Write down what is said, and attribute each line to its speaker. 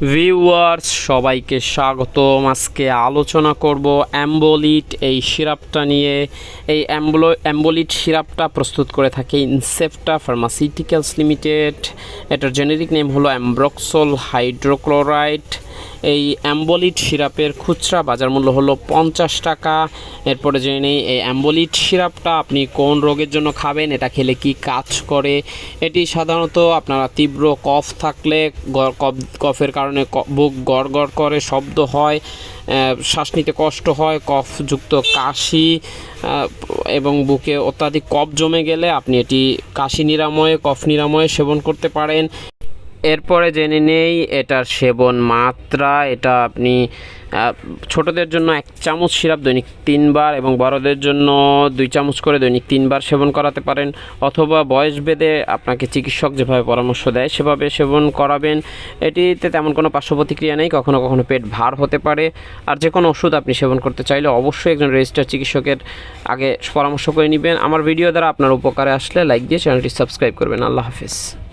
Speaker 1: Viewers, সবাইকে স্বাগতম। আজকে আলোচনা করব অ্যাম্বোলিট, এই সিরাপটা নিয়ে। এই অ্যাম্বোলো, অ্যাম্বোলিট সিরাপটা প্রস্তুত করে থাকে ইনসেপ্টা ফার্মাসিউটিক্যালস লিমিটেড। এটার জেনেরিক নেম হলো অ্যাম্ব্রক্সল হাইড্রোক্লোরাইড। এই অ্যাম্বোলিট সিরাপের খুচরা বাজার মূল্য হলো পঞ্চাশ টাকা। এরপরে জেনে নেই, এই অ্যাম্বোলিট সিরাপটা আপনি কোন রোগের জন্য খাবেন, এটা খেলে কি কাজ করে? এটি সাধারণত আপনারা তীব্র কফ থাকলে কফ- কফের কারণে বুক গড় গড় করে, শব্দ হয় শ্বাস নিতে কষ্ট হয়, কফযুক্ত কাশি এবং বুকে অত্যাধিক কফ জমে গেলে আপনি এটি কাশি নিরাময়ে, কফ নিরাময়ে সেবন করতে পারেন। এরপরে জেনে নেই, এটার সেবন মাত্রা, এটা আপনি ছোটদের জন্য এক চামচ সিরাপ দৈনিক তিনবার এবং বড়দের জন্য দুই চামচ করে দৈনিক তিনবার সেবন করাতে পারেন অথবা বয়স ভেদে আপনাকে চিকিৎসক যেভাবে পরামর্শ দেয় সেভাবে সেবন করাবেন। এটিতে তেমন কোনো পার্শ্ব প্রতিক্রিয়া নেই, কখনো কখনো পেট ভার হতে পারে। আর যে কোনো ওষুধ আপনি সেবন করতে চাইলে অবশ্যই একজন রেজিস্টার চিকিৎসকের আগে পরামর্শ করে নেবেন। আমার ভিডিও দ্বারা আপনার উপকারে আসলে লাইক দিয়ে চ্যানেলটি সাবস্ক্রাইব করবেন। আল্লাহ হাফিজ।